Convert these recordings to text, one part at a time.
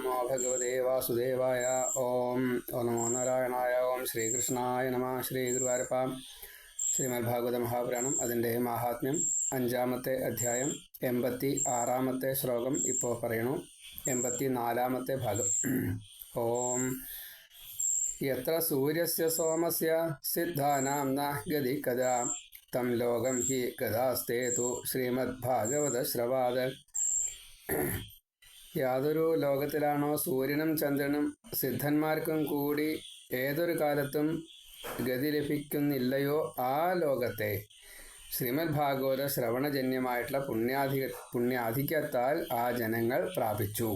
നമോ ഭഗവതേ വാസുദേവായ ഓം ഓ നമോ നാരായണായ ഓം ശ്രീകൃഷ്ണായ നമ ശ്രീ ഗുരുവാരപ്പാം ശ്രീമദ് ഭാഗവത മഹാപുരാണം അതിന്റെ മാഹാത്മ്യം അഞ്ചാമത്തെ അധ്യായം എൺപത്തി ആറാമത്തെ ശ്ലോകം ഇപ്പോൾ പറയണു എൺപത്തി നാലാമത്തെ ഭാഗം. ഓം യത്ര സൂര്യസ്യ സോമസ്യ സിദ്ധാനാം ന ഗതി കഥാ തം ലോകം ഹി ഗതാസ്തേ തു ശ്രീമദ്ഭാഗവത ശ്രവാത് യാതൊരു ലോകത്തിലാണോ സൂര്യനും ചന്ദ്രനും സിദ്ധന്മാർക്കും കൂടി ഏതൊരു കാലത്തും ഗതി ലഭിക്കുന്നില്ലയോ ആ ലോകത്തെ? ശ്രീമദ് ഭാഗവത ശ്രവണജന്യമായിട്ടുള്ള പുണ്യാധിക പുണ്യാധിക്യത്താൽ ആ ജനങ്ങൾ പ്രാപിച്ചു.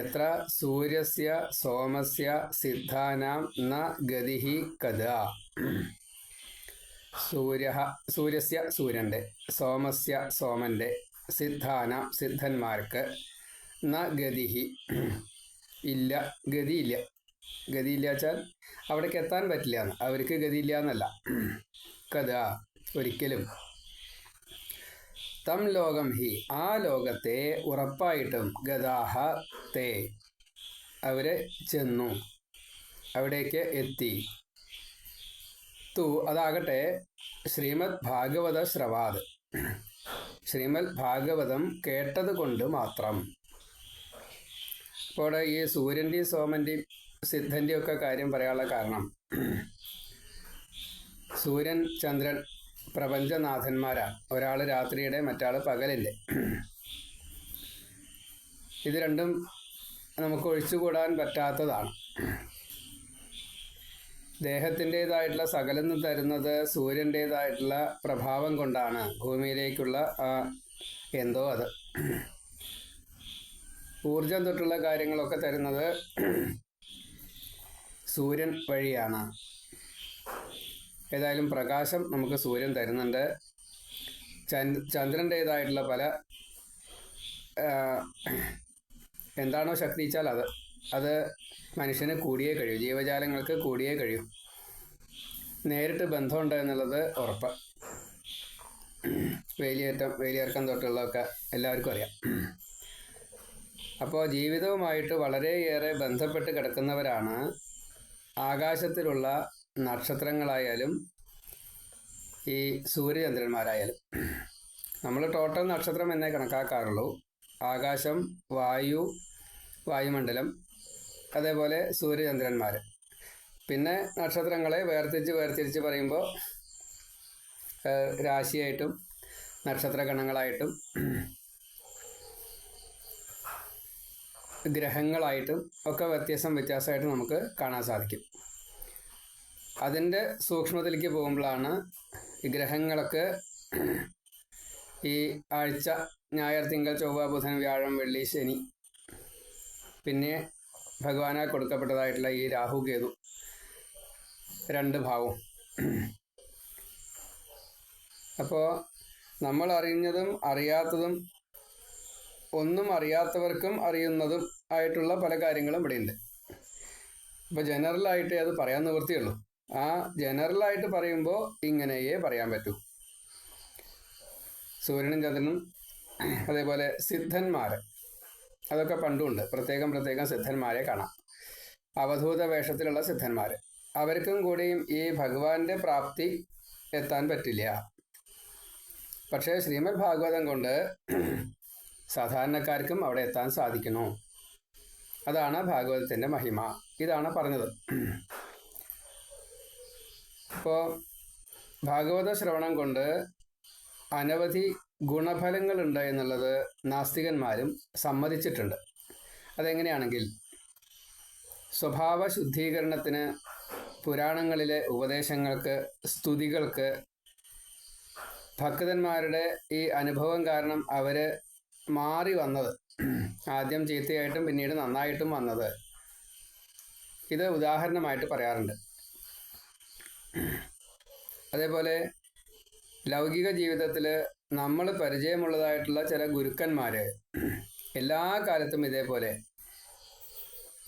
എത്ര സൂര്യസ്യ സോമസ്യ സിദ്ധാനാം ന ഗതി കഥ? സൂര്യ സൂര്യസ്യ സൂര്യന്റെ സോമസ്യ സോമന്റെ സിദ്ധാന സിദ്ധന്മാർക്ക് ന ഗതിഹി ഇല്ല ഗതിയില്ല. ഗതിയില്ല വെച്ചാൽ അവിടേക്ക് എത്താൻ പറ്റില്ല എന്ന് അവർക്ക് ഗതിയില്ല എന്നല്ല കഥ ഒരിക്കലും. തം ലോകം ഹി ആ ലോകത്തെ ഉറപ്പായിട്ടും ഗതാഹ തേ അവരെ ചെന്നു. അവിടേക്ക് എത്തി. തു അതാകട്ടെ ശ്രീമദ് ഭാഗവത ശ്രവാദ്. ശ്രീമദ് ഭാഗവതം കേട്ടത് കൊണ്ട് മാത്രം. അപ്പോൾ ഈ സൂര്യന്റെയും സോമന്റെയും സിദ്ധന്റെയും ഒക്കെ കാര്യം പറയാനുള്ള കാരണം. സൂര്യൻ ചന്ദ്രൻ പ്രപഞ്ചനാഥന്മാരാണ് ഒരാൾ രാത്രിയുടെ മറ്റാൾ പകലിന്റെ ഇത് രണ്ടും നമുക്ക് ഒഴിച്ചുകൂടാൻ പറ്റാത്തതാണ്. ദേഹത്തിന്റെതായിട്ടുള്ള സകലം തരുന്നത് സൂര്യന്റെതായിട്ടുള്ള പ്രഭാവം കൊണ്ടാണ്. ഭൂമിയിലേക്കുള്ള ആ എന്തോ അത്. ഊർജം തൊട്ടുള്ള കാര്യങ്ങളൊക്കെ തരുന്നത് സൂര്യൻ വഴിയാണ്. ഏതായാലും പ്രകാശം നമുക്ക് സൂര്യൻ തരുന്നുണ്ട്. ചന്ദ്രന്റേതായിട്ടുള്ള പല എന്താണോ ശക്തിച്ചാൽ അത്. അത് മനുഷ്യന് കൂടിയേ കഴിയൂ. ജീവജാലങ്ങൾക്ക് കൂടിയേ കഴിയൂ. നേരിട്ട് ബന്ധമുണ്ട് എന്നുള്ളത് ഉറപ്പ്. വേലിയേറ്റം വേലിയേർക്കം തൊട്ടുള്ളതൊക്കെ എല്ലാവർക്കും അറിയാം. അപ്പോൾ ജീവിതവുമായിട്ട് വളരെയേറെ ബന്ധപ്പെട്ട് കിടക്കുന്നവരാണ് ആകാശത്തിലുള്ള നക്ഷത്രങ്ങളായാലും ഈ സൂര്യചന്ദ്രന്മാരായാലും. നമ്മൾ ടോട്ടൽ നക്ഷത്രം എന്നേ കണക്കാക്കാറുള്ളൂ. ആകാശം വായു വായുമണ്ഡലം അതേപോലെ സൂര്യചന്ദ്രന്മാർ പിന്നെ നക്ഷത്രങ്ങളെ വേർതിരിച്ച് വേർതിരിച്ച് പറയുമ്പോൾ രാശിയായിട്ടും നക്ഷത്രഗണങ്ങളായിട്ടും ഗ്രഹങ്ങളായിട്ടും ഒക്കെ വ്യത്യാസം വ്യത്യാസമായിട്ട് നമുക്ക് കാണാൻ സാധിക്കും. അതിന്റെ സൂക്ഷ്മത്തിലേക്ക് പോകുമ്പോഴാണ് ഈ ഗ്രഹങ്ങളൊക്കെ ഈ ആഴ്ച ഞായർ തിങ്കൾ ചൊവ്വ ബുധൻ വ്യാഴം വെള്ളി ശനി പിന്നെ ഭഗവാനാൽ കൊടുക്കപ്പെട്ടതായിട്ടുള്ള ഈ രാഹു കേതു. രണ്ട് ഭാവവും അപ്പോൾ നമ്മൾ അറിഞ്ഞതും അറിയാത്തതും ഒന്നും അറിയാത്തവർക്കും അറിയുന്നതും ആയിട്ടുള്ള പല കാര്യങ്ങളും ഇവിടെയുണ്ട്. ഇപ്പോൾ ജനറലായിട്ട് അത് പറയാൻ നിവൃത്തിയുള്ളൂ. ആ ജനറലായിട്ട് പറയുമ്പോൾ ഇങ്ങനെയേ പറയാൻ പറ്റൂ. സൂര്യനും ചന്ദ്രനും അതേപോലെ സിദ്ധന്മാർ അതൊക്കെ പണ്ടുണ്ട്. പ്രത്യേകം പ്രത്യേകം സിദ്ധന്മാരെ കാണാം. അവധൂത വേഷത്തിലുള്ള സിദ്ധന്മാർ അവർക്കും കൂടിയും ഈ ഭഗവാന്റെ പ്രാപ്തി എത്താൻ പറ്റില്ല. പക്ഷേ ശ്രീമദ് ഭാഗവതം കൊണ്ട് സാധാരണക്കാർക്കും അവിടെ എത്താൻ സാധിക്കുന്നു. അതാണ് ഭാഗവതത്തിന്റെ മഹിമ. ഇതാണ് പറഞ്ഞത്. ഇപ്പോൾ ഭാഗവത ശ്രവണം കൊണ്ട് അനവധി ഗുണഫലങ്ങളുണ്ട് എന്നുള്ളത് നാസ്തികന്മാരും സമ്മതിച്ചിട്ടുണ്ട്. അതെങ്ങനെയാണെങ്കിൽ സ്വഭാവ ശുദ്ധീകരണത്തിന് പുരാണങ്ങളിലെ ഉപദേശങ്ങൾക്ക് സ്തുതികൾക്ക് ഭക്തന്മാരുടെ ഈ അനുഭവം കാരണം അവർ മാറി വന്നത്. ആദ്യം ചീത്തയായിട്ടും പിന്നീട് നന്നായിട്ടും വന്നത്. ഇത് ഉദാഹരണമായിട്ട് പറയാറുണ്ട്. അതേപോലെ ലൗകിക ജീവിതത്തിൽ നമ്മൾ പരിചയമുള്ളതായിട്ടുള്ള ചില ഗുരുക്കന്മാർ എല്ലാ കാലത്തും ഇതേപോലെ.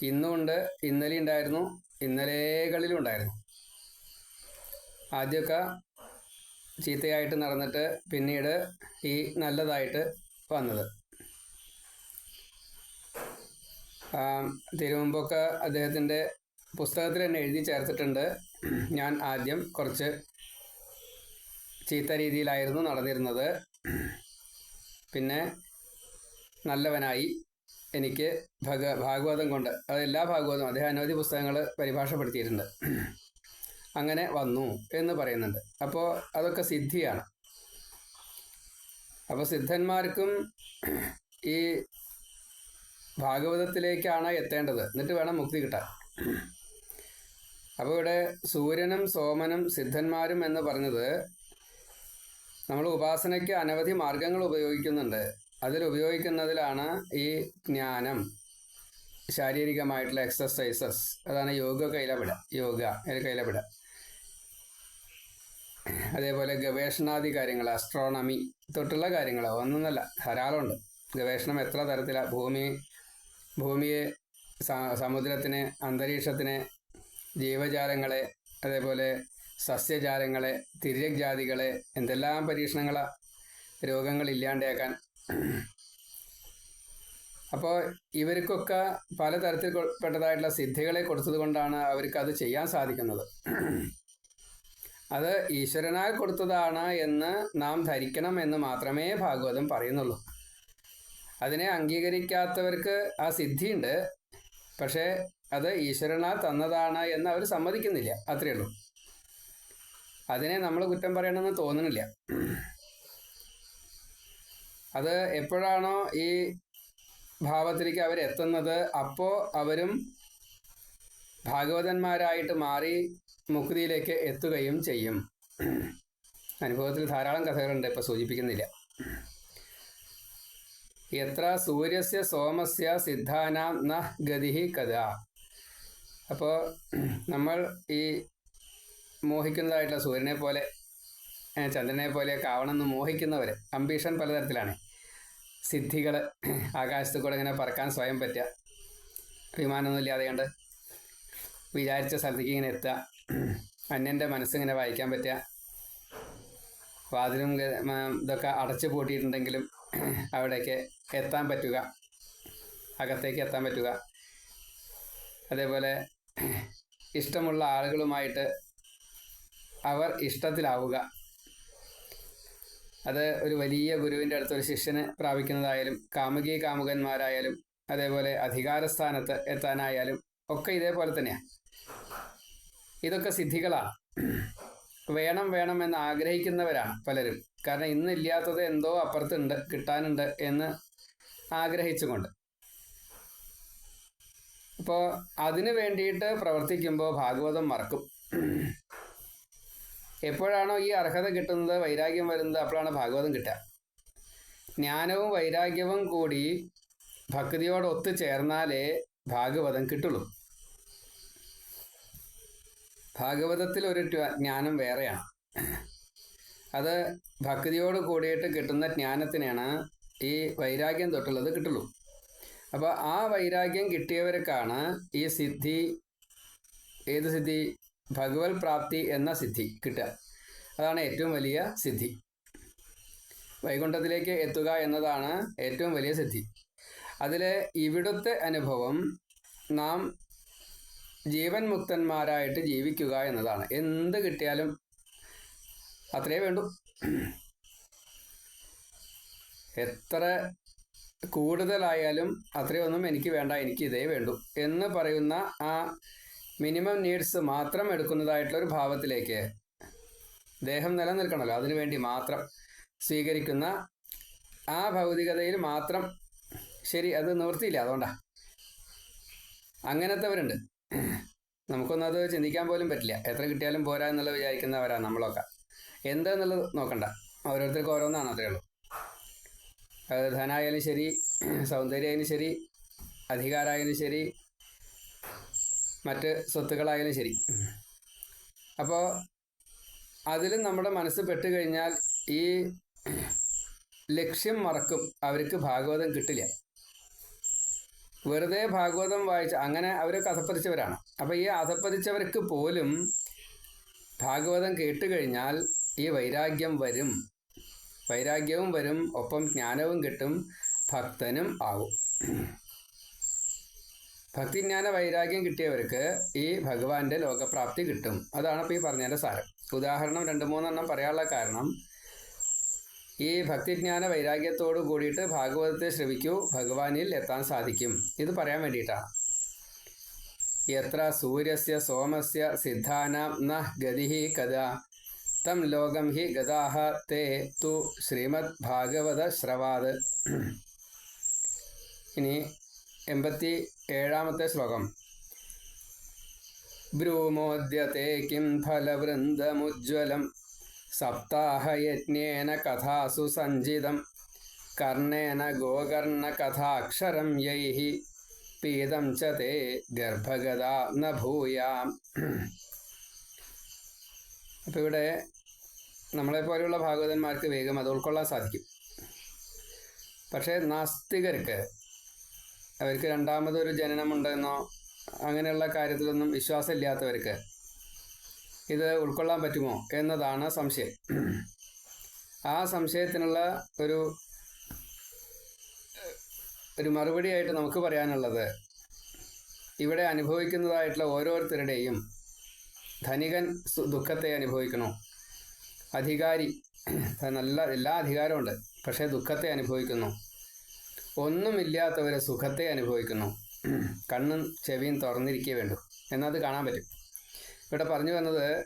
ഇന്നുമുണ്ട് ഇന്നലെ ഉണ്ടായിരുന്നു ഇന്നലെകളിലും ഉണ്ടായിരുന്നു. ആദ്യമൊക്കെ ചീത്തയായിട്ട് നടന്നിട്ട് പിന്നീട് ഈ നല്ലതായിട്ട് വന്നത്. തിരുമുമ്പൊക്കെ അദ്ദേഹത്തിന്റെ പുസ്തകത്തിൽ തന്നെ എഴുതി ചേർത്തിട്ടുണ്ട്. ഞാൻ ആദ്യം കുറച്ച് ചീത്ത രീതിയിലായിരുന്നു നടന്നിരുന്നത്. പിന്നെ നല്ലവനായി എനിക്ക് ഭഗ ഭാഗവതം കൊണ്ട് അത് എല്ലാ ഭാഗവതവും അദ്ദേഹം അനവധി പുസ്തകങ്ങൾ പരിഭാഷപ്പെടുത്തിയിട്ടുണ്ട്. അങ്ങനെ വന്നു എന്ന് പറയുന്നുണ്ട്. അപ്പോൾ അതൊക്കെ സിദ്ധിയാണ്. അപ്പോൾ സിദ്ധന്മാർക്കും ഈ ഭാഗവതത്തിലേക്കാണ് എത്തേണ്ടത്. എന്നിട്ട് വേണം മുക്തി കിട്ടാൻ. അപ്പോൾ ഇവിടെ സൂര്യനും സോമനും സിദ്ധന്മാരും എന്ന് പറഞ്ഞത് നമ്മൾ ഉപാസനയ്ക്ക് അനവധി മാർഗങ്ങൾ ഉപയോഗിക്കുന്നുണ്ട്. അതിൽ ഉപയോഗിക്കുന്നതിലാണ് ഈ ജ്ഞാനം ശാരീരികമായിട്ടുള്ള എക്സസൈസസ് അതാണ് യോഗ കൈലപിട യോഗ കൈലപിട. അതേപോലെ ഗവേഷണാദി കാര്യങ്ങൾ അസ്ട്രോണമി തൊട്ടുള്ള കാര്യങ്ങൾ ഒന്നൊന്നല്ല ധാരാളമുണ്ട്. ഗവേഷണം എത്ര തരത്തിലാണ് ഭൂമി ഭൂമിയെ സമുദ്രത്തിന് അന്തരീക്ഷത്തിന് ജീവജാലങ്ങളെ അതേപോലെ സസ്യജാലങ്ങളെ തിര്യക് ജാതികളെ എന്തെല്ലാം പരീക്ഷണങ്ങളാ രോഗങ്ങൾ ഇല്ലാണ്ടാക്കാൻ അപ്പോൾ ഇവർക്കൊക്കെ പലതരത്തിൽപ്പെട്ടതായിട്ടുള്ള സിദ്ധികളെ കൊടുത്തത് കൊണ്ടാണ് അവർക്ക് അത് ചെയ്യാൻ സാധിക്കുന്നത്. അത് ഈശ്വരനാൽ കൊടുത്തതാണ് എന്ന് നാം ധരിക്കണം എന്ന് മാത്രമേ ഭാഗവതം പറയുന്നുള്ളൂ. അതിനെ അംഗീകരിക്കാത്തവർക്ക് ആ സിദ്ധിയുണ്ട്. പക്ഷേ അത് ഈശ്വരനാൽ തന്നതാണ് എന്ന് അവർ സമ്മതിക്കുന്നില്ല. അത്രയേ ഉള്ളൂ. അതിനെ നമ്മൾ കുറ്റം പറയണമെന്ന് തോന്നുന്നില്ല അത് എപ്പോഴാണോ ഈ ഭാവത്തിലേക്ക് അവരെത്തുന്നത് അപ്പോൾ അവരും ഭാഗവതന്മാരായിട്ട് മാറി മുക്തിയിലേക്ക് എത്തുകയും ചെയ്യും. അനുഭവത്തിൽ ധാരാളം കഥകളുണ്ട് ഇപ്പം സൂചിപ്പിക്കുന്നില്ല. എത്ര സൂര്യസ്യ സോമസ്യ സിദ്ധാനാം ന ഗതി കഥ. അപ്പോൾ നമ്മൾ ഈ മോഹിക്കുന്നതായിട്ടുള്ള സൂര്യനെ പോലെ ചന്ദ്രനെ പോലെയൊക്കെ ആവണമെന്ന് മോഹിക്കുന്നവർ അംബീഷൻ പലതരത്തിലാണ്. സിദ്ധികൾ ആകാശത്ത് കൂടെ ഇങ്ങനെ പറക്കാൻ സ്വയം പറ്റുക. വിമാനമൊന്നും ഇല്ലാതെ കണ്ട് വിചാരിച്ച സ്ഥലത്തേക്ക് ഇങ്ങനെ എത്തുക. അന്യന്റെ മനസ്സിങ്ങനെ വായിക്കാൻ പറ്റുക. വാതിലും ഇതൊക്കെ അടച്ചു പൂട്ടിയിട്ടുണ്ടെങ്കിലും അവിടേക്ക് എത്താൻ പറ്റുക. അകത്തേക്ക് എത്താൻ പറ്റുക. അതേപോലെ ഇഷ്ടമുള്ള ആളുകളുമായിട്ട് അവർ ഇഷ്ടത്തിലാവുക. അത് ഒരു വലിയ ഗുരുവിന്റെ അടുത്ത് ഒരു ശിഷ്യനെ പ്രാപിക്കുന്നതായാലും കാമുകി കാമുകന്മാരായാലും അതേപോലെ അധികാരസ്ഥാനത്ത് എത്താനായാലും ഒക്കെ ഇതേപോലെ തന്നെയാണ് ഇതൊക്കെ സിദ്ധികളാണ് വേണം വേണം എന്ന് ആഗ്രഹിക്കുന്നവരാണ് പലരും. കാരണം ഇന്നില്ലാത്തത് എന്തോ അപ്പുറത്തുണ്ട് കിട്ടാനുണ്ട് എന്ന് ആഗ്രഹിച്ചുകൊണ്ട്. അപ്പോൾ അതിനു വേണ്ടിയിട്ട് പ്രവർത്തിക്കുമ്പോൾ ഭാഗവതം മറക്കും. എപ്പോഴാണോ ഈ അർഹത കിട്ടുന്നത് വൈരാഗ്യം വരുന്നത് അപ്പോഴാണ് ഭാഗവതം കിട്ടുക. ജ്ഞാനവും വൈരാഗ്യവും കൂടി ഭക്തിയോട് ഒത്തുചേർന്നാലേ ഭാഗവതം കിട്ടുള്ളൂ. ഭാഗവതത്തിൽ ഒരു ജ്ഞാനം വേറെയാണ്. അത് ഭക്തിയോട് കൂടിയിട്ട് കിട്ടുന്ന ജ്ഞാനത്തിനാണ് ഈ വൈരാഗ്യം തൊട്ടുള്ളത് കിട്ടുള്ളൂ. അപ്പോൾ ആ വൈരാഗ്യം കിട്ടിയവർക്കാണ് ഈ സിദ്ധി ഏത് സിദ്ധി? ഭഗവത് പ്രാപ്തി എന്ന സിദ്ധി കിട്ടുക. അതാണ് ഏറ്റവും വലിയ സിദ്ധി. വൈകുണ്ഠത്തിലേക്ക് എത്തുക എന്നതാണ് ഏറ്റവും വലിയ സിദ്ധി. അതിലെ ഇവിടുത്തെ അനുഭവം നാം ജീവൻ മുക്തന്മാരായിട്ട് ജീവിക്കുക എന്നതാണ്. എന്ത് കിട്ടിയാലും അത്രേ വേണ്ടു. എത്ര കൂടുതലായാലും അത്രയൊന്നും എനിക്ക് വേണ്ട എനിക്ക് ഇതേ വേണ്ടു എന്ന് പറയുന്ന ആ മിനിമം നീഡ്സ് മാത്രം എടുക്കുന്നതായിട്ടുള്ള ഒരു ഭാവത്തിലേക്ക് ദേഹം നിലനിൽക്കണമല്ലോ. അതിനുവേണ്ടി മാത്രം സ്വീകരിക്കുന്ന ആ ഭൗതികതയിൽ മാത്രം ശരി അത് നിവൃത്തിയില്ല. അതുകൊണ്ടാണ് അങ്ങനത്തെവരുണ്ട്. നമുക്കൊന്നും അത് ചിന്തിക്കാൻ പോലും പറ്റില്ല. എത്ര കിട്ടിയാലും പോരാ എന്നുള്ളത് വിചാരിക്കുന്നവരാ നമ്മളൊക്കെ. എന്താന്നുള്ളത് നോക്കണ്ട. ഓരോരുത്തർക്കും ഓരോന്നാണ് അത്രേ ഉള്ളൂ. അത് ധനായാലും ശരി സൗന്ദര്യമായാലും ശരി അധികാരമായാലും ശരി മറ്റ് സ്വത്തുക്കളായാലും ശരി. അപ്പോൾ അതിലും നമ്മുടെ മനസ്സ് പെട്ട് കഴിഞ്ഞാൽ ഈ ലക്ഷ്യം മറക്കും അവർക്ക് ഭാഗവതം കിട്ടില്ല. വെറുതെ ഭാഗവതം വായിച്ച അങ്ങനെ അവർ അധപ്പതിച്ചവരാണ് അപ്പോൾ ഈ അധപ്പതിച്ചവർക്ക് പോലും ഭാഗവതം കേട്ട് കഴിഞ്ഞാൽ ഈ വൈരാഗ്യം വരും. വൈരാഗ്യവും വരും ഒപ്പം ജ്ഞാനവും കിട്ടും ഭക്തനും ആകും ഭക്തിജ്ഞാന വൈരാഗ്യം കിട്ടിയവർക്ക് ഈ ഭഗവാന്റെ ലോകപ്രാപ്തി കിട്ടും. അതാണ് ഇപ്പോൾ ഈ പറഞ്ഞതിന്റെ സാരം. ഉദാഹരണം രണ്ട് മൂന്നെണ്ണം പറയാനുള്ള കാരണം ഈ ഭക്തിജ്ഞാന വൈരാഗ്യത്തോട് കൂടിയിട്ട് ഭാഗവതത്തെ ശ്രവിക്കൂ ഭഗവാനിൽ എത്താൻ സാധിക്കും. ഇത് പറയാൻ വേണ്ടിയിട്ടാണ്. എത്ര സൂര്യസ്യ സോമസ്യ സിദ്ധാനാം ന ഗതി കഥ തം ലോകം ഹി ഗതാഹ തേ തു ശ്രീമദ് ഭാഗവത ശ്രവാത് ഇനി എൺപത്തി ഏഴാമത്തെ ശ്ലോകം. ബ്രൂമോദ്യത്തെ കിം ഫലവൃന്ദമുജ്വലം സപ്താഹയജ്ഞേന കഥാസു സഞ്ചിതം കർണേന ഗോകർണകഥാക്ഷരം യൈ പീതം ച തേ ഗർഭഗത ന ഭൂയാം. അപ്പോൾ ഇവിടെ നമ്മളെപ്പോലെയുള്ള ഭാഗവതന്മാർക്ക് വേഗം അത് ഉൾക്കൊള്ളാൻ സാധിക്കും. പക്ഷേ നാസ്തികർക്ക് അവർക്ക് രണ്ടാമതൊരു ജനനമുണ്ടെന്നോ അങ്ങനെയുള്ള കാര്യത്തിലൊന്നും വിശ്വാസമില്ലാത്തവർക്ക് ഇത് ഉൾക്കൊള്ളാൻ പറ്റുമോ എന്നതാണ് സംശയം. ആ സംശയത്തിനുള്ള ഒരു ഒരു മറുപടിയായിട്ട് നമുക്ക് പറയാനുള്ളത് ഇവിടെ അനുഭവിക്കുന്നതായിട്ടുള്ള ഓരോരുത്തരുടെയും ധനികൻ ദുഃഖത്തെ അനുഭവിക്കണോ? അധികാരി നല്ല എല്ലാ അധികാരമുണ്ട് പക്ഷേ ദുഃഖത്തെ അനുഭവിക്കുന്നു. ഒന്നുമില്ലാത്തവരെ സുഖത്തെ അനുഭവിക്കുന്നു. കണ്ണും ചെവിയും തുറന്നിരിക്കേ വേണ്ടു. എന്നത് കാണാൻ പറ്റും. ഇവിടെ പറഞ്ഞു വന്നത്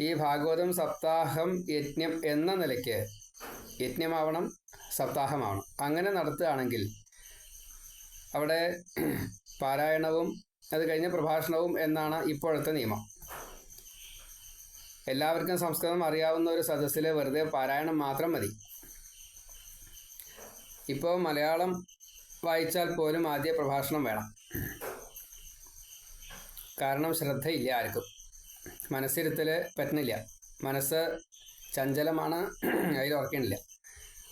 ഈ ഭാഗവതം സപ്താഹം യജ്ഞം എന്ന നിലയ്ക്ക് യജ്ഞമാവണം സപ്താഹമാവണം. അങ്ങനെ നടത്തുകയാണെങ്കിൽ അവിടെ പാരായണവും അത് കഴിഞ്ഞ പ്രഭാഷണവും എന്നാണ് ഇപ്പോഴത്തെ നിയമം. എല്ലാവർക്കും സംസ്കൃതം അറിയാവുന്ന ഒരു സദസ്സിലെ വെറുതെ പാരായണം മാത്രം മതി. ഇപ്പോൾ മലയാളം വായിച്ചാൽ പോലും ആദ്യ പ്രഭാഷണം വേണം. കാരണം ശ്രദ്ധയില്ല ആർക്കും. മനസ്സിരുത്തൽ പറ്റുന്നില്ല മനസ്സ് ചഞ്ചലമാണ് അതിൽ ഉറക്കണില്ല.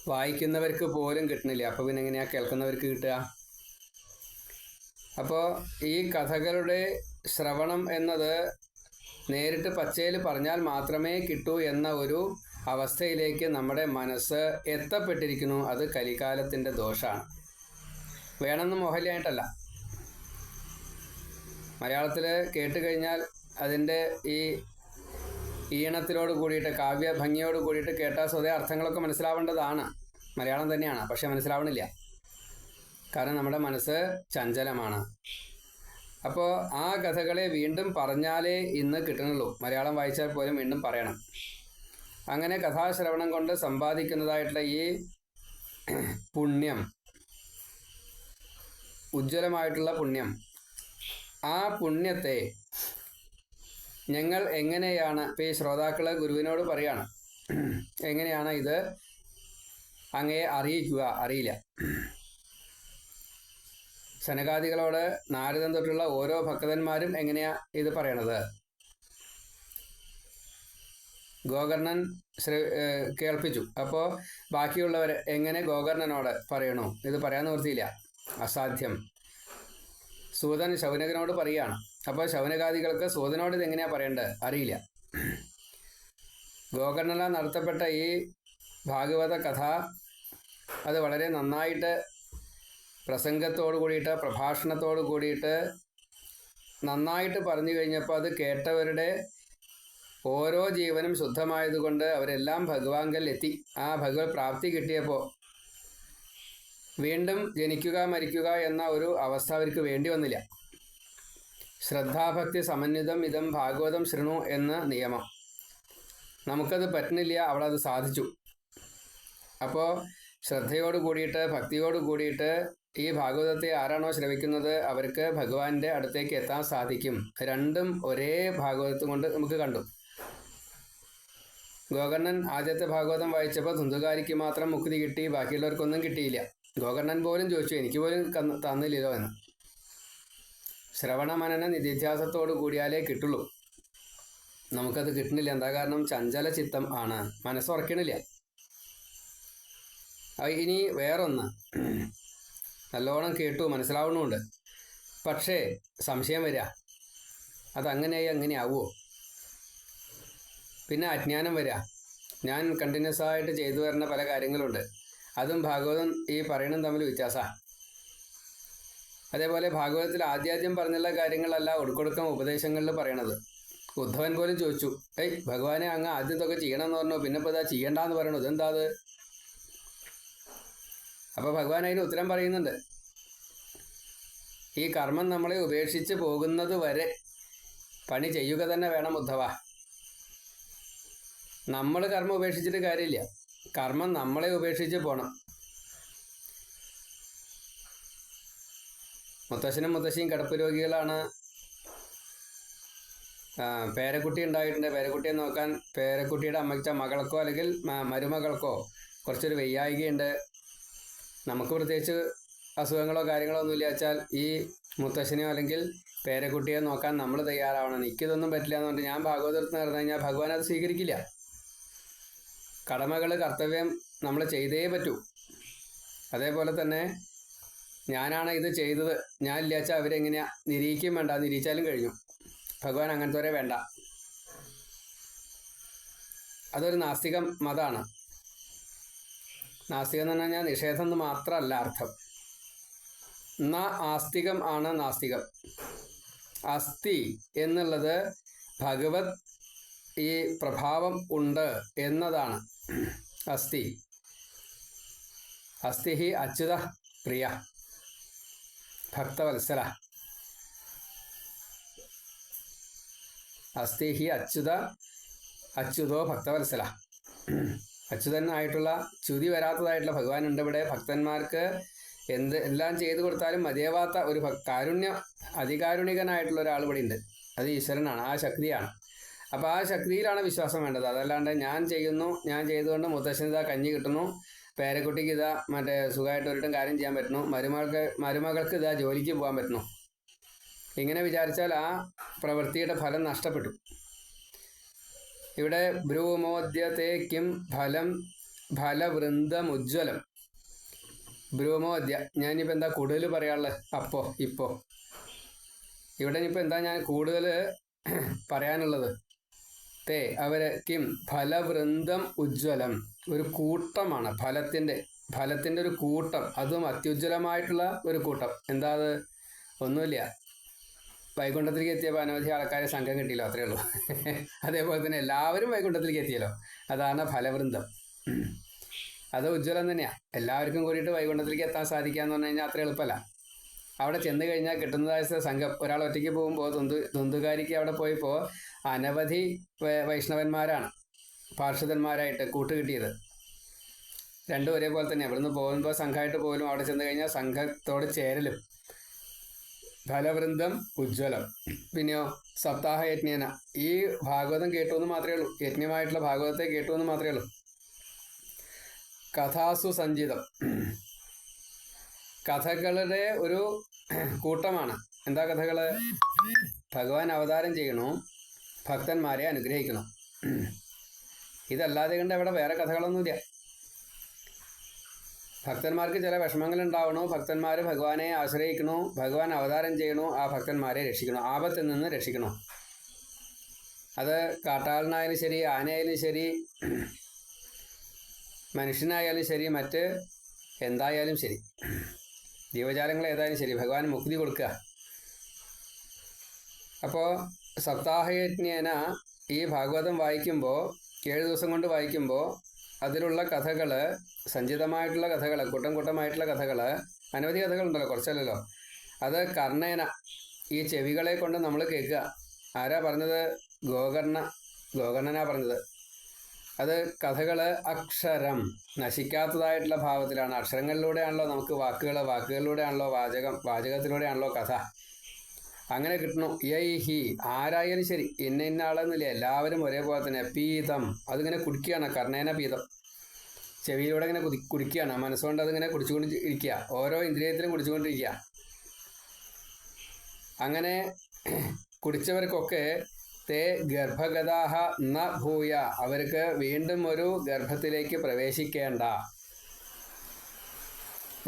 വായിക്കുന്നവർക്ക് പോലും കിട്ടുന്നില്ല അപ്പോൾ പിന്നെ എങ്ങനെയാണ് കേൾക്കുന്നവർക്ക് കിട്ടുക? അപ്പോൾ ഈ കഥകളുടെ ശ്രവണം എന്നത് നേരിട്ട് പച്ചയിൽ പറഞ്ഞാൽ മാത്രമേ കിട്ടൂ എന്ന ഒരു അവസ്ഥയിലേക്ക് നമ്മുടെ മനസ്സ് എത്തപ്പെട്ടിരിക്കുന്നു അത് കലികാലത്തിന്റെ ദോഷമാണ് വേണമെന്ന് മോഹലിയായിട്ടല്ല മലയാളത്തിൽ കേട്ട് കഴിഞ്ഞാൽ അതിന്റെ ഈ ഈണത്തിലോട് കൂടിയിട്ട് കാവ്യ ഭംഗിയോട് കൂടിയിട്ട് കേട്ടാൽ സ്വതേ അർത്ഥങ്ങളൊക്കെ മനസ്സിലാവേണ്ടതാണ്. മലയാളം തന്നെയാണ് പക്ഷേ മനസ്സിലാവണില്ല. കാരണം നമ്മുടെ മനസ്സ് ചഞ്ചലമാണ്. അപ്പോൾ ആ കഥകളെ വീണ്ടും പറഞ്ഞാലേ ഇന്ന് കിട്ടണുള്ളൂ. മലയാളം വായിച്ചാൽ പോലും വീണ്ടും പറയണം. അങ്ങനെ കഥാശ്രവണം കൊണ്ട് സമ്പാദിക്കുന്നതായിട്ടുള്ള ഈ പുണ്യം ഉജ്ജ്വലമായിട്ടുള്ള പുണ്യം ആ പുണ്യത്തെ ഞങ്ങൾ എങ്ങനെയാണ് ഇപ്പോൾ ഈ ശ്രോതാക്കൾ ഗുരുവിനോട് പറയാണ് എങ്ങനെയാണ് ഇത് അങ്ങയെ അറിയിക്കുക അറിയില്ല. സനകാദികളോട് നാരദം തൊട്ടുള്ള ഓരോ ഭക്തന്മാരും എങ്ങനെയാ ഇത് പറയണത്? ഗോകർണൻ കേൾപ്പിച്ചു. അപ്പോൾ ബാക്കിയുള്ളവർ എങ്ങനെ ഗോകർണനോട് പറയണു? ഇത് പറയാൻ നിവൃത്തിയില്ല. അസാധ്യം. സൂതൻ ശൗനകനോട് പറയുകയാണ് അപ്പോൾ ശൗനകാദികൾക്ക് സൂതനോട് ഇത് എങ്ങനെയാ പറയേണ്ടത്? അറിയില്ല. ഗോകർണനാൽ നടത്തപ്പെട്ട ഈ ഭാഗവത കഥ അത് വളരെ നന്നായിട്ട് പ്രസംഗത്തോട് കൂടിയിട്ട് പ്രഭാഷണത്തോട് കൂടിയിട്ട് നന്നായിട്ട് പറഞ്ഞു കഴിഞ്ഞപ്പോൾ അത് കേട്ടവരുടെ ഓരോ ജീവനും ശുദ്ധമായതുകൊണ്ട് അവരെല്ലാം ഭഗവാങ്കൽ എത്തി ആ ഭഗവത് പ്രാപ്തി കിട്ടിയപ്പോൾ വീണ്ടും ജനിക്കുക മരിക്കുക എന്ന ഒരു അവസ്ഥ അവർക്ക് വേണ്ടി വന്നില്ല. ശ്രദ്ധാഭക്തി സമന്വിതം ഇതം ഭാഗവതം ശൃണു എന്ന നിയമം. നമുക്കത് പറ്റുന്നില്ല അവളത് സാധിച്ചു. അപ്പോൾ ശ്രദ്ധയോട് കൂടിയിട്ട് ഭക്തിയോട് കൂടിയിട്ട് ഈ ഭാഗവതത്തെ ആരാണോ ശ്രവിക്കുന്നത് അവർക്ക് ഭഗവാന്റെ അടുത്തേക്ക് എത്താൻ സാധിക്കും. രണ്ടും ഒരേ ഭാഗവതം കൊണ്ട് നമുക്ക് കണ്ടു. ഗോകർണൻ ആദ്യത്തെ ഭാഗവതം വായിച്ചപ്പോൾ ധുന്തുകാരിക്ക് മാത്രം മുക്തി കിട്ടി ബാക്കിയുള്ളവർക്കൊന്നും കിട്ടിയില്ല. ഗോകർണൻ പോലും ചോദിച്ചു എനിക്ക് പോലും തന്നില്ലല്ലോ എന്ന്. ശ്രവണ മനന നിധിധ്യാസത്തോട് കൂടിയാലേ കിട്ടുള്ളൂ. നമുക്കത് കിട്ടണില്ല എന്താ കാരണം? ചഞ്ചല ചിത്തം ആണ് മനസ്സുറക്കണില്ല ഇനി വേറൊന്ന്. നല്ലോണം കേട്ടു മനസ്സിലാവണമുണ്ട് പക്ഷേ സംശയം വരിക അതങ്ങനെയായി അങ്ങനെ ആവുമോ പിന്നെ അജ്ഞാനം വരിക ഞാൻ കണ്ടിന്യൂസ് ആയിട്ട് ചെയ്തു വരുന്ന പല കാര്യങ്ങളുണ്ട്. അതും ഭാഗവതം ഈ പറയണതും തമ്മിൽ വ്യത്യാസമാണ് അതേപോലെ ഭാഗവതത്തിൽ ആദ്യാദ്യം പറഞ്ഞുള്ള കാര്യങ്ങളല്ല ഒടുക്കൊടുക്കം ഉപദേശങ്ങളിൽ പറയണത്. ഉദ്ധവൻ പോലും ചോദിച്ചു ഏയ് ഭഗവാനെ അങ്ങ് ആദ്യത്തൊക്കെ ചെയ്യണം ചെയ്യണമെന്ന് പറഞ്ഞു പിന്നെ ഇപ്പോൾ ഇതാ ചെയ്യണ്ടെന്ന് പറയണു ഇതെന്താ അത്? അപ്പോൾ ഭഗവാൻ അതിന് ഉത്തരം പറയുന്നുണ്ട്. ഈ കർമ്മം നമ്മളെ ഉപേക്ഷിച്ച് പോകുന്നത് വരെ പണി ചെയ്യുക തന്നെ വേണം ഉദ്ധവ. നമ്മൾ കർമ്മം ഉപേക്ഷിച്ചിട്ട് കാര്യമില്ല. കർമ്മം നമ്മളെ ഉപേക്ഷിച്ച് പോണം. മുത്തശ്ശനും മുത്തശ്ശിയും കിടപ്പ് രോഗികളാണ്. പേരക്കുട്ടി ഉണ്ടായിട്ടുണ്ട്. പേരക്കുട്ടിയെ നോക്കാൻ പേരക്കുട്ടിയുടെ അമ്മച്ച മകൾക്കോ അല്ലെങ്കിൽ മരുമകൾക്കോ കുറച്ചൊരു വയ്യായികയുണ്ട്. നമുക്ക് പ്രത്യേകിച്ച് അസുഖങ്ങളോ കാര്യങ്ങളോ ഒന്നുമില്ല വെച്ചാൽ ഈ മുത്തശ്ശനെയോ അല്ലെങ്കിൽ പേരക്കുട്ടിയെ നോക്കാൻ നമ്മൾ തയ്യാറാവണം. എനിക്കിതൊന്നും പറ്റില്ല എന്ന് പറഞ്ഞിട്ട് ഞാൻ ഭാഗവതത്തിൽ നടന്നു കഴിഞ്ഞാൽ ഭഗവാൻ അത് സ്വീകരിക്കില്ല. കടമകൾ കർത്തവ്യം നമ്മൾ ചെയ്തേ പറ്റൂ. അതേപോലെ തന്നെ ഞാനാണ് ഇത് ചെയ്തത്. ഞാൻ ഇല്ലാച്ചാൽ അവരെങ്ങനെയാ നിരീക്കും വേണ്ട. നിരീച്ചാലും കഴിഞ്ഞു. ഭഗവാൻ അങ്ങനത്തെ വേണ്ട. അതൊരു നാസ്തികം മതമാണ് നാസ്തികം എന്ന് പറഞ്ഞു കഴിഞ്ഞാൽ നിഷേധം എന്ന് മാത്രമല്ല അർത്ഥം. ന ആസ്തികം ആണ് നാസ്തികം. അസ്ഥി എന്നുള്ളത് ഭഗവത് ഈ പ്രഭാവം ഉണ്ട് എന്നതാണ്. അസ്ഥി. അസ്ഥി ഹി അച്യുത പ്രിയ. ഭക്തവത്സല. അസ്ഥി ഹി അച്യുത അച്യുതോ ഭക്തവത്സല. അച്യുതനായിട്ടുള്ള ചുതി വരാത്തതായിട്ടുള്ള ഭഗവാൻ ഉണ്ട് ഇവിടെ. ഭക്തന്മാർക്ക് എന്ത് എല്ലാം ചെയ്തു കൊടുത്താലും മതിയാവാത്ത ഒരു കാരുണ്യ അതികാരുണികനായിട്ടുള്ള ഒരാൾ ഇവിടെ ഉണ്ട്. അത് ഈശ്വരനാണ്. ആ ശക്തിയാണ്. അപ്പോൾ ആ ശക്തിയിലാണ് വിശ്വാസം വേണ്ടത്. അതല്ലാണ്ട് ഞാൻ ചെയ്യുന്നു ഞാൻ ചെയ്തുകൊണ്ട് മുത്തശ്ശന് ഇതാ കഞ്ഞി കിട്ടുന്നു പേരക്കുട്ടിക്ക് ഇതാ മറ്റേ സുഖമായിട്ട് ഒരിടം കാര്യം ചെയ്യാൻ പറ്റുന്നു മരുമകൾക്ക് മരുമകൾക്ക് ഇതാ ജോലിക്ക് പോകാൻ പറ്റുന്നു. ഇങ്ങനെ വിചാരിച്ചാൽ ആ പ്രവൃത്തിയുടെ ഫലം നഷ്ടപ്പെട്ടു. ഇവിടെ ഭ്രൂമോദ്യത്തേക്കും ഫലം ഫലവൃന്ദമുജ്വലം ഭ്രൂമോദ്യ ഞാനിപ്പോൾ എന്താ കൂടുതൽ പറയാനുള്ളത്? അപ്പോൾ ഇപ്പോൾ ഇവിടെ ഇനിയിപ്പോൾ എന്താ ഞാൻ കൂടുതൽ പറയാനുള്ളത്? തേ അവർ കിം? ഫലവൃന്ദം ഉജ്ജ്വലം. ഒരു കൂട്ടമാണ്. ഫലത്തിന്റെ ഫലത്തിന്റെ ഒരു കൂട്ടം. അതും അത്യുജ്വലമായിട്ടുള്ള ഒരു കൂട്ടം. എന്താ അത്? ഒന്നുമില്ല. വൈകുണ്ഠത്തിലേക്ക് എത്തിയപ്പോൾ അനവധി ആൾക്കാരെ സംഘം കിട്ടിയല്ലോ അത്രേ ഉള്ളൂ. അതേപോലെ തന്നെ എല്ലാവരും വൈകുണ്ഠത്തിലേക്ക് എത്തിയല്ലോ. അതാണ് ഫലവൃന്ദം. അത് ഉജ്ജ്വലം തന്നെയാണ് എല്ലാവർക്കും കൂടിയിട്ട് വൈകുണ്ഠത്തിലേക്ക് എത്താൻ സാധിക്കുക എന്ന് പറഞ്ഞു കഴിഞ്ഞാൽ അത്ര എളുപ്പമല്ല. അവിടെ ചെന്ന് കഴിഞ്ഞാൽ കിട്ടുന്നതായ സംഘം. ഒരാൾ ഒറ്റയ്ക്ക് പോകുമ്പോൾ തുന്തു തുന്തുകാരിക്ക് അവിടെ പോയപ്പോൾ അനവധി വൈഷ്ണവന്മാരാണ് പാർഷദന്മാരായിട്ട് കൂട്ടുകിട്ടിയത്. രണ്ടും ഒരേപോലെ തന്നെ. ഇവിടുന്ന് പോകുമ്പോൾ സംഘമായിട്ട് പോലും അവിടെ ചെന്ന് കഴിഞ്ഞാൽ സംഘത്തോട് ചേരലും. ഫലവൃന്ദം ഉജ്ജ്വലം. പിന്നെയോ സപ്താഹ യജ്ഞേന. ഈ ഭാഗവതം കേട്ടു എന്ന് മാത്രമേ ഉള്ളൂ. യജ്ഞമായിട്ടുള്ള ഭാഗവതത്തെ കേട്ടു എന്ന് മാത്രമേ ഉള്ളൂ. കഥാസു സഞ്ചിതം. കഥകളുടെ ഒരു കൂട്ടമാണ്. എന്താ കഥകൾ? ഭഗവാൻ അവതാരം ചെയ്യണു. ഭക്തന്മാരെ അനുഗ്രഹിക്കണം. ഇതല്ലാതെ കണ്ട് അവിടെ വേറെ കഥകളൊന്നുമില്ല. ഭക്തന്മാർക്ക് ചില വിഷമങ്ങൾ ഉണ്ടാവണു ഭക്തന്മാർ ഭഗവാനെ ആശ്രയിക്കണു. ഭഗവാൻ അവതാരം ചെയ്യണു. ആ ഭക്തന്മാരെ രക്ഷിക്കണം. ആപത്തിൽ നിന്ന് രക്ഷിക്കണം. അത് കാട്ടാളനായാലും ശരി ആനയായാലും ശരി മനുഷ്യനായാലും ശരി മറ്റ് എന്തായാലും ശരി. ജീവജാലങ്ങൾ ഏതായാലും ശരി. ഭഗവാൻ മുക്തി കൊടുക്കുക. അപ്പോൾ സപ്താഹയജ്ഞേന ഈ ഭാഗവതം വായിക്കുമ്പോൾ ഏഴ് ദിവസം കൊണ്ട് വായിക്കുമ്പോൾ അതിലുള്ള കഥകൾ സഞ്ചിതമായിട്ടുള്ള കഥകൾ കൂട്ടം കൂട്ടമായിട്ടുള്ള കഥകൾ അനവധി കഥകളുണ്ടല്ലോ കുറച്ചല്ലല്ലോ. അത് കർണേന ഈ ചെവികളെ കൊണ്ട് നമ്മൾ കേൾക്കുക. ആരാ പറഞ്ഞത്? ഗോകർണ ഗോകർണനാ പറഞ്ഞത്. അത് കഥകൾ അക്ഷരം. നശിക്കാത്തതായിട്ടുള്ള ഭാവത്തിലാണ്. അക്ഷരങ്ങളിലൂടെയാണല്ലോ നമുക്ക് വാക്കുകൾ വാക്കുകളിലൂടെയാണല്ലോ വാചകം. വാചകത്തിലൂടെയാണല്ലോ കഥ. അങ്ങനെ കിട്ടണു യൈ ഹി. ആരായാലും ശരി. ഇന്ന ഇന്ന ആളെന്നില്ല എല്ലാവരും ഒരേപോലെ തന്നെ. പീതം. അതിങ്ങനെ കുടിക്കുകയാണ്. കർണേന പീതം. ചെവിയിലൂടെ ഇങ്ങനെ കുതി കുടിക്കുകയാണ്. മനസ്സുകൊണ്ട് അതിങ്ങനെ കുടിച്ചുകൊണ്ട് ഇരിക്കുക ഓരോ ഇന്ദ്രിയത്തിലും കുടിച്ചുകൊണ്ടിരിക്കുക. അങ്ങനെ കുടിച്ചവർക്കൊക്കെ തേ ഗർഭഗതാഹ ന ഭൂയ. അവർക്ക് വീണ്ടും ഒരു ഗർഭത്തിലേക്ക് പ്രവേശിക്കേണ്ട.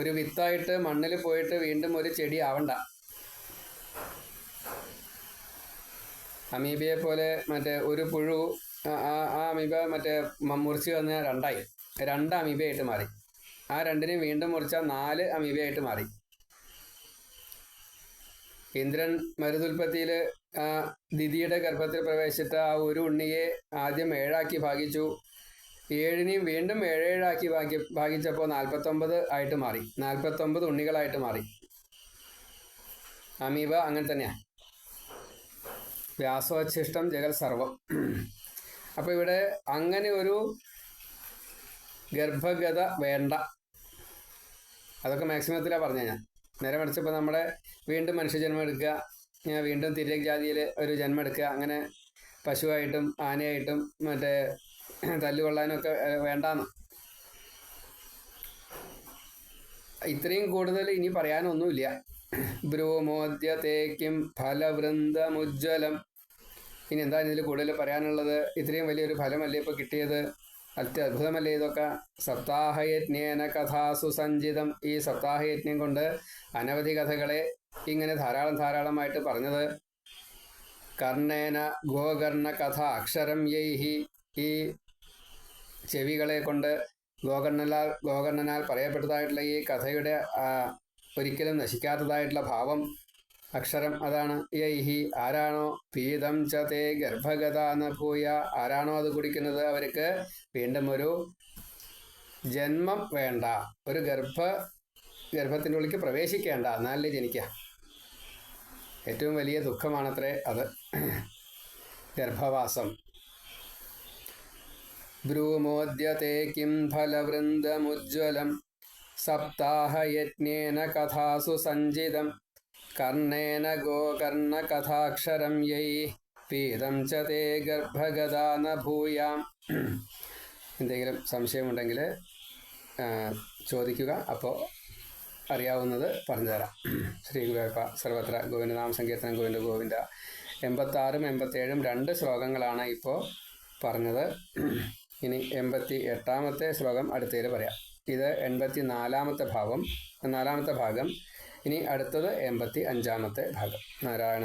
ഒരു വിത്തായിട്ട് മണ്ണിൽ പോയിട്ട് വീണ്ടും ഒരു ചെടി ആവണ്ട. അമീബിയെ പോലെ മറ്റേ ഒരു പുഴു ആ- അമീബ മറ്റേ മുറിച്ച് വന്ന രണ്ടായി. രണ്ട് അമീബയായിട്ട് മാറി. ആ രണ്ടിനെ വീണ്ടും മുറിച്ചാൽ നാല് അമീബയായിട്ട് മാറി. ഇന്ദ്രൻ മരുതുൽപ്പത്തിയിൽ ആ ദിതിയുടെ ഗർഭത്തിൽ പ്രവേശിച്ച ആ ഒരു ഉണ്ണിയെ ആദ്യം ഏഴാക്കി ഭാഗിച്ചു. ഏഴിനെയും വീണ്ടും ഏഴേഴാക്കി ഭാഗ്യ ഭാഗിച്ചപ്പോൾ നാൽപ്പത്തൊമ്പത് ആയിട്ട് മാറി. നാൽപ്പത്തൊമ്പത് ഉണ്ണികളായിട്ട് മാറി. അമീബ അങ്ങനെ തന്നെയാണ് വ്യാസോച്ഛിഷ്ടം ജഗൽ സർവം. അപ്പോൾ ഇവിടെ അങ്ങനെ ഒരു ഗർഭഗത വേണ്ട. അതൊക്കെ മാക്സിമത്തിലാണ് പറഞ്ഞു ഞാൻ. നേരെ മറിച്ചപ്പോൾ നമ്മുടെ വീണ്ടും മനുഷ്യജന്മം എടുക്കുക ഞാൻ വീണ്ടും തിര്യക് ജാതിയിൽ ഒരു ജന്മം എടുക്കുക അങ്ങനെ പശുവായിട്ടും ആനയായിട്ടും മറ്റേ തല്ലുകൊള്ളാനൊക്കെ വേണ്ടാന്ന്. ഇത്രയും കൂടുതൽ ഇനി പറയാനൊന്നുമില്ല. ബ്രൂമോദ്യതേക്കും ഫലവൃന്ദമുജ്വലം ഇനി എന്താണ് ഇതിൽ കൂടുതൽ പറയാനുള്ളത്? ഇത്രയും വലിയൊരു ഫലമല്ലേ ഇപ്പോൾ കിട്ടിയത്? അത്യത്ഭുതമല്ലേ ഇതൊക്കെ സപ്താഹയജ്ഞേന കഥാസു സഞ്ചിതം ഈ സപ്താഹയജ്ഞം കൊണ്ട് അനവധി കഥകളെ ഇങ്ങനെ ധാരാളം ധാരാളമായിട്ട് പറഞ്ഞത്. കർണേന ഗോകർണ കഥ അക്ഷരം യൈഹി ഈ ചെവികളെ കൊണ്ട് ഗോകർണനാൽ ഗോകർണനാൽ പറയപ്പെട്ടതായിട്ടുള്ള ഈ കഥയുടെ ഒരിക്കലും നശിക്കാത്തതായിട്ടുള്ള ഭാവം അക്ഷരം അതാണ് യൈഹി. ആരാണോ? പീതം ച തേ ഗർഭഗത എന്ന ഭൂയ. ആരാണോ അത് കുടിക്കുന്നത്? അവർക്ക് വീണ്ടും ഒരു ജന്മം വേണ്ട. ഒരു ഗർഭ ഗർഭത്തിന്റെ ഉള്ളിക്ക് പ്രവേശിക്കേണ്ട. എന്നാലേ ജനിക്കുക ഏറ്റവും വലിയ ദുഃഖമാണത്രേ അത്. ഗർഭവാസം. ബ്രൂമോദ്യത്തെ കിം ഫലവൃന്ദമുജ്വലം സപ്താഹയജ്ഞേന കഥാസു സഞ്ചിതം. കർണേന ഗോകർണകഥാക്ഷരം യൈ പീതം ച തേ ഗർഭഗതാ ന ഭൂയാം എന്തെങ്കിലും സംശയമുണ്ടെങ്കിൽ ചോദിക്കുക. അപ്പോൾ അറിയാവുന്നത് പറഞ്ഞുതരാം. ശ്രീ ഗുരുവായൂരപ്പ സർവത്ര ഗോവിന്ദ നാമസങ്കീർത്തനം ഗോവിന്ദ ഗോവിന്ദ. എൺപത്താറും എൺപത്തേഴും രണ്ട് ശ്ലോകങ്ങളാണ് ഇപ്പോൾ പറഞ്ഞത്. ഇനി എൺപത്തി എട്ടാമത്തെ ശ്ലോകം അടുത്തതിൽ പറയാം. ഇത് എൺപത്തി നാലാമത്തെ ഭാവം. നാലാമത്തെ ഭാഗം ഇനി അടുത്തത് എൺപത്തി അഞ്ചാമത്തെ ഭാഗം. നാരായണ നാരായണ